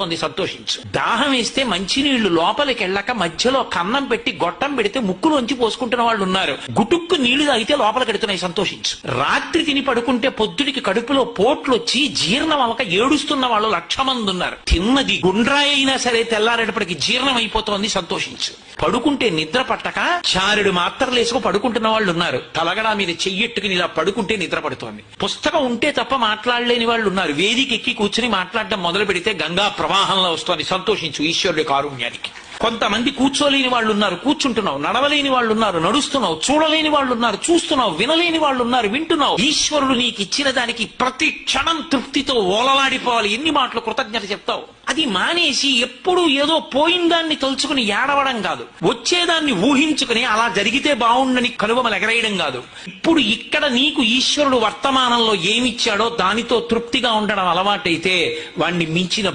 ఉంది సంతోషించు. దాహం వేస్తే మంచినీళ్ళు లోపలికి వెళ్ళక మధ్యలో కన్నం పెట్టి గొట్టం పెడితే ముక్కులోంచి పోసుకుంటున్న వాళ్ళు ఉన్నారు. గుటుక్కు నీళ్ళు తాగితే లోపలికి ఎడుతున్నాయి సంతోషించు. రాత్రి తిని పడుకుంటే పొద్దుడికి కడుపులో పోట్లు వచ్చి జీర్ణం అవక ఏడుస్తున్న వాళ్ళు లక్ష మంది ఉన్నారు. తిన్నది గుండ్రాయి అయినా సరే తెల్లారేటప్పటికి జీర్ణం అయిపోతోంది సంతోషించు. పడుకుంటే నిద్ర పట్టక చారుడు మాత్రలు వేసుకు పడుకుంటున్న వాళ్ళు ఉన్నారు. తలగడా మీద చెయ్యెట్టుకుని ఇలా పడుకుంటే నిద్ర పడుతోంది. పుస్తకం ఉంటే తప్ప మాట్లాడలేని వాళ్ళు ఉన్నారు. వేదిక ఎక్కి కూర్చుని మాట్లాడడం మొదలు పెడితే గంగా ప్రవాహంలో వస్తుంది. సంతోషించు ఈశ్వరుడి కారుణ్యానికి. కొంతమంది కూర్చోలేని వాళ్ళు ఉన్నారు కూర్చుంటున్నావు నడవలేని వాళ్ళు ఉన్నారు నడుస్తున్నావు చూడలేని వాళ్ళు ఉన్నారు చూస్తున్నావు వినలేని వాళ్ళు ఉన్నారు వింటున్నావు. ఈశ్వరుడు నీకు ఇచ్చిన దానికి ప్రతి క్షణం తృప్తితో ఓలలాడిపోవాలి. ఎన్ని మాటలు కృతజ్ఞత చెప్తావు? అది మానేసి ఎప్పుడు ఏదో పోయిన దాన్ని తలుచుకుని ఏడవడం కాదు. వచ్చేదాన్ని ఊహించుకుని అలా జరిగితే బాగుండని కనుబొమలు ఎగరేయడం కాదు. ఇప్పుడు ఇక్కడ నీకు ఈశ్వరుడు వర్తమానంలో ఏమిచ్చాడో దానితో తృప్తిగా ఉండడం అలవాటైతే వాణ్ణి మించిన